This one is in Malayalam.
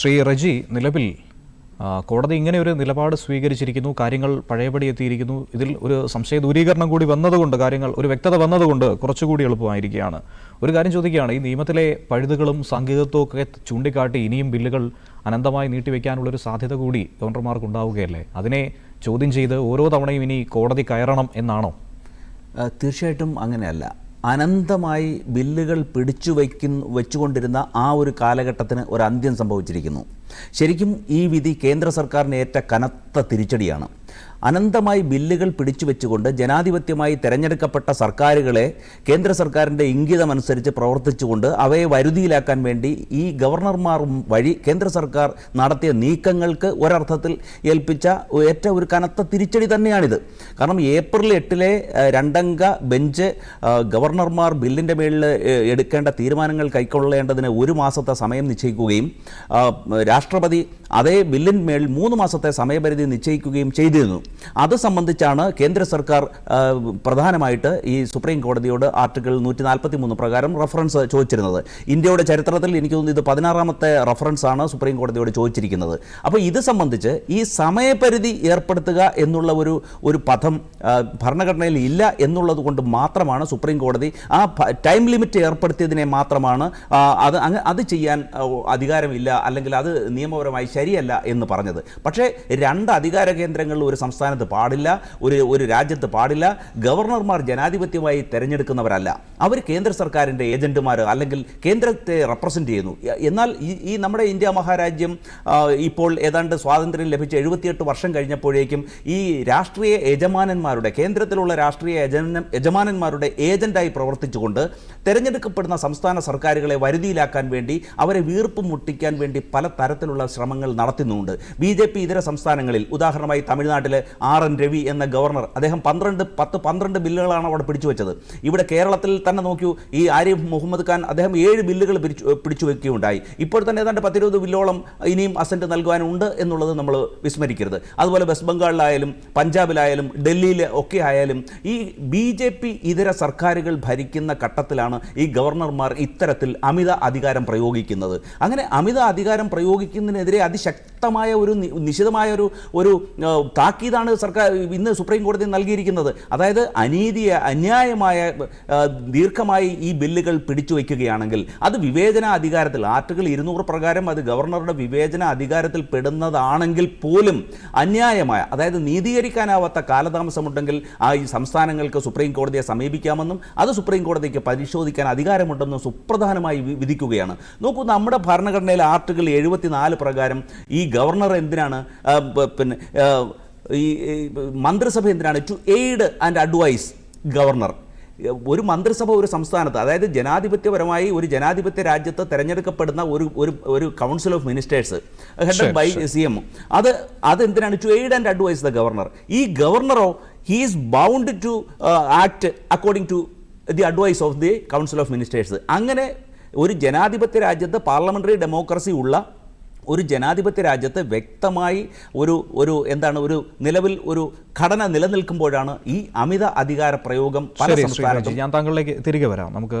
ശ്രീ റജി നിലവിൽ കോടതി ഇങ്ങനെ ഒരു നിലപാട് സ്വീകരിച്ചിരിക്കുന്നു കാര്യങ്ങൾ പഴയപടി എത്തിയിരിക്കുന്നു. ഇതിൽ ഒരു സംശയ ദൂരീകരണം കൂടി വന്നതുകൊണ്ട് കാര്യങ്ങൾ ഒരു വ്യക്തത വന്നതുകൊണ്ട് കുറച്ചുകൂടി എളുപ്പമായിരിക്കുകയാണ്. ഒരു കാര്യം ചോദിക്കുകയാണ് ഈ നിയമത്തിലെ പഴുതുകളും സാങ്കേതികത്വവും ഒക്കെ ചൂണ്ടിക്കാട്ടി ഇനിയും ബില്ലുകൾ അനന്തമായി നീട്ടിവെക്കാനുള്ളൊരു സാധ്യത കൂടി ഗവർണർമാർക്ക് ഉണ്ടാവുകയല്ലേ അതിനെ ചോദ്യം ചെയ്ത് ഓരോ തവണയും ഇനി കോടതി കയറണം എന്നാണോ? തീർച്ചയായിട്ടും അങ്ങനെയല്ല. അനന്തമായി ബില്ലുകൾ പിടിച്ചു വയ്ക്കുന്ന വെച്ചുകൊണ്ടിരുന്ന ആ ഒരു കാലഘട്ടത്തിന് ഒരു അന്ത്യം സംഭവിച്ചിരിക്കുന്നു. ശരിക്കും ഈ വിധി കേന്ദ്ര സർക്കാരിനേറ്റ കനത്ത തിരിച്ചടിയാണ്. അനന്തമായി ബില്ലുകൾ പിടിച്ചു വെച്ചുകൊണ്ട് ജനാധിപത്യമായി തെരഞ്ഞെടുക്കപ്പെട്ട സർക്കാരുകളെ കേന്ദ്ര സർക്കാരിന്റെ ഇംഗിതമനുസരിച്ച് പ്രവർത്തിച്ചുകൊണ്ട് അവയെ വരുതിയിലാക്കാൻ വേണ്ടി ഈ ഗവർണർമാർ വഴി കേന്ദ്ര സർക്കാർ നടത്തിയ നീക്കങ്ങൾക്ക് ഒരർത്ഥത്തിൽ ഏൽപ്പിച്ച ഏറ്റ ഒരു കനത്ത തിരിച്ചടി തന്നെയാണിത്. കാരണം ഏപ്രിൽ എട്ടിലെ രണ്ടംഗ ബെഞ്ച് ഗവർണർമാർ ബില്ലിന്റെ മേളിൽ എടുക്കേണ്ട തീരുമാനങ്ങൾ കൈക്കൊള്ളേണ്ടതിന് ഒരു മാസത്തെ സമയം നിശ്ചയിക്കുകയും രാഷ്ട്രപതി അതേ ബില്ലിന്മേൽ മൂന്ന് മാസത്തെ സമയപരിധി നിശ്ചയിക്കുകയും ചെയ്തിരുന്നു. അത് സംബന്ധിച്ചാണ് കേന്ദ്ര സർക്കാർ പ്രധാനമായിട്ട് ഈ സുപ്രീം കോടതിയോട് ആർട്ടിക്കിൾ നൂറ്റി നാൽപ്പത്തി മൂന്ന് പ്രകാരം റഫറൻസ് ചോദിച്ചിരുന്നത്. ഇന്ത്യയുടെ ചരിത്രത്തിൽ എനിക്ക് തോന്നുന്നു ഇത് പതിനാറാമത്തെ റഫറൻസ് ആണ് സുപ്രീം കോടതിയോട് ചോദിച്ചിരിക്കുന്നത്. അപ്പോൾ ഇത് സംബന്ധിച്ച് ഈ സമയപരിധി ഏർപ്പെടുത്തുക എന്നുള്ള ഒരു ഒരു പദം ഭരണഘടനയിൽ ഇല്ല എന്നുള്ളത് കൊണ്ട് മാത്രമാണ് സുപ്രീം കോടതി ആ ടൈം ലിമിറ്റ് ഏർപ്പെടുത്തിയതിനെ മാത്രമാണ് അത് അത് ചെയ്യാൻ അധികാരമില്ല അല്ലെങ്കിൽ അത് നിയമപരമായി ശരിയല്ല എന്ന് പറഞ്ഞത്. പക്ഷേ രണ്ട് അധികാര കേന്ദ്രങ്ങളിൽ ഒരു സംസ്ഥാനത്ത് പാടില്ല ഒരു ഒരു രാജ്യത്ത് പാടില്ല ഗവർണർമാർ ജനാധിപത്യമായി തിരഞ്ഞെടുക്കുന്നവരല്ല. അവർ കേന്ദ്ര സർക്കാരിന്റെ ഏജന്റുമാർ അല്ലെങ്കിൽ കേന്ദ്രത്തെ റെപ്രസെന്റ് ചെയ്യുന്നു. എന്നാൽ ഈ നമ്മുടെ ഇന്ത്യ മഹാരാജ്യം ഇപ്പോൾ ഏതാണ്ട് സ്വാതന്ത്ര്യം ലഭിച്ച എഴുപത്തിയെട്ട് വർഷം കഴിഞ്ഞപ്പോഴേക്കും ഈ രാഷ്ട്രീയ യജമാനന്മാരുടെ കേന്ദ്രത്തിലുള്ള രാഷ്ട്രീയ യജമാനന്മാരുടെ ഏജന്റായി പ്രവർത്തിച്ചുകൊണ്ട് തിരഞ്ഞെടുക്കപ്പെടുന്ന സംസ്ഥാന സർക്കാരുകളെ വരുതിയിലാക്കാൻ വേണ്ടി അവരെ വീർപ്പ് മുട്ടിക്കാൻ വേണ്ടി പല തരത്തിലുള്ള ശ്രമങ്ങൾ നടത്തുന്നുണ്ട്. ബി ജെ പി ഇതര സംസ്ഥാനങ്ങളിൽ ഉദാഹരണമായി തമിഴ്നാട്ടിലെ ആർ എൻ രവി എന്ന ഗവർണർ അദ്ദേഹം പന്ത്രണ്ട് പത്ത് പന്ത്രണ്ട് ബില്ലുകളാണ് അവിടെ പിടിച്ചു വെച്ചത്. ഇവിടെ കേരളത്തിൽ തന്നെ നോക്കൂ ഈ ആരിഫ് മുഹമ്മദ് ഖാൻ അദ്ദേഹം ഏഴ് ബില്ലുകൾ പിടിച്ചു പിടിച്ചു വെക്കുകയുണ്ടായി. ഇപ്പോൾ തന്നെ ഏതാണ്ട് പത്തിരുപത് ബില്ലോളം ഇനിയും അസന്റ് നൽകുവാനുണ്ട് എന്നുള്ളത് നമ്മൾ വിസ്മരിക്കരുത്. അതുപോലെ വെസ്റ്റ് ബംഗാളിലായാലും പഞ്ചാബിലായാലും ഡൽഹിയിൽ ഒക്കെ ആയാലും ഈ ബി ജെ പി ഇതര സർക്കാരുകൾ ഭരിക്കുന്ന ഘട്ടത്തിലാണ് ഈ ഗവർണർമാർ ഇത്തരത്തിൽ അമിത അധികാരം പ്രയോഗിക്കുന്നത്. അങ്ങനെ അമിത അധികാരം പ്രയോഗിക്കുന്നതിനെതിരെ അതിശക്തമായ ഒരു നിശിതമായ ഒരു ഒരു താക്കീതാണ് സർക്കാർ ഇന്ന് സുപ്രീം കോടതി നൽകിയിരിക്കുന്നത്. അതായത് അനീതിയെ അന്യായമായ ദീർഘമായി ഈ ബില്ലുകൾ പിടിച്ചു വയ്ക്കുകയാണെങ്കിൽ അത് വിവേചന അധികാരത്തിൽ ആർട്ടിക്കിൾ ഇരുന്നൂറ് പ്രകാരം അത് ഗവർണറുടെ വിവേചന അധികാരത്തിൽ പെടുന്നതാണെങ്കിൽ പോലും അന്യായമായ അതായത് നീതീകരിക്കാനാവാത്ത കാലതാമസമുണ്ടെങ്കിൽ ആ ഈ സംസ്ഥാനങ്ങൾക്ക് സുപ്രീം കോടതിയെ സമീപിക്കാമെന്നും അത് സുപ്രീം കോടതിക്ക് പരിശോധിക്കാൻ അധികാരമുണ്ടെന്നും സുപ്രധാനമായി വിധിക്കുകയാണ്. നോക്കൂ നമ്മുടെ ഭരണഘടനയിലെ ആർട്ടിക്കിൾ എഴുപത്തിനാല് പ്രകാരം ഈ ഗവർണർ എന്തിനാണ് പിന്നെ ഈ ഈ മന്ത്രിസഭ എന്തിനാണ് to aid and advise governor? ഒരു മന്ത്രിസഭ ഒരു സംസ്ഥാനത്ത് അതായത് ജനാധിപത്യപരമായി ഒരു ജനാധിപത്യ രാജ്യത്ത് തിരഞ്ഞെടുക്കപ്പെടുന്ന ഒരു ഒരു ഒരു council of ministers headed by C M അത് അതെന്തിനാണ് to aid and advise the governor ഈ ഗവർണറോ he's bound to act according to the advice of the council of ministers അങ്ങനെ ഒരു ജനാധിപത്യ രാജ്യത്ത് പാർലമെന്ററി ഡെമോക്രസി ഉള്ള ഒരു ജനാധിപത്യ രാജ്യത്ത് വ്യക്തമായി ഒരു ഒരു എന്താണ് ഒരു നിലവിൽ ഒരു ഘടന നിലനിൽക്കുമ്പോഴാണ് ഈ അമിത അധികാര പ്രയോഗം പല സംസ്ഥാനത്തും ഞാൻ താങ്കളിലേക്ക് തിരികെ വരാം. നമുക്ക്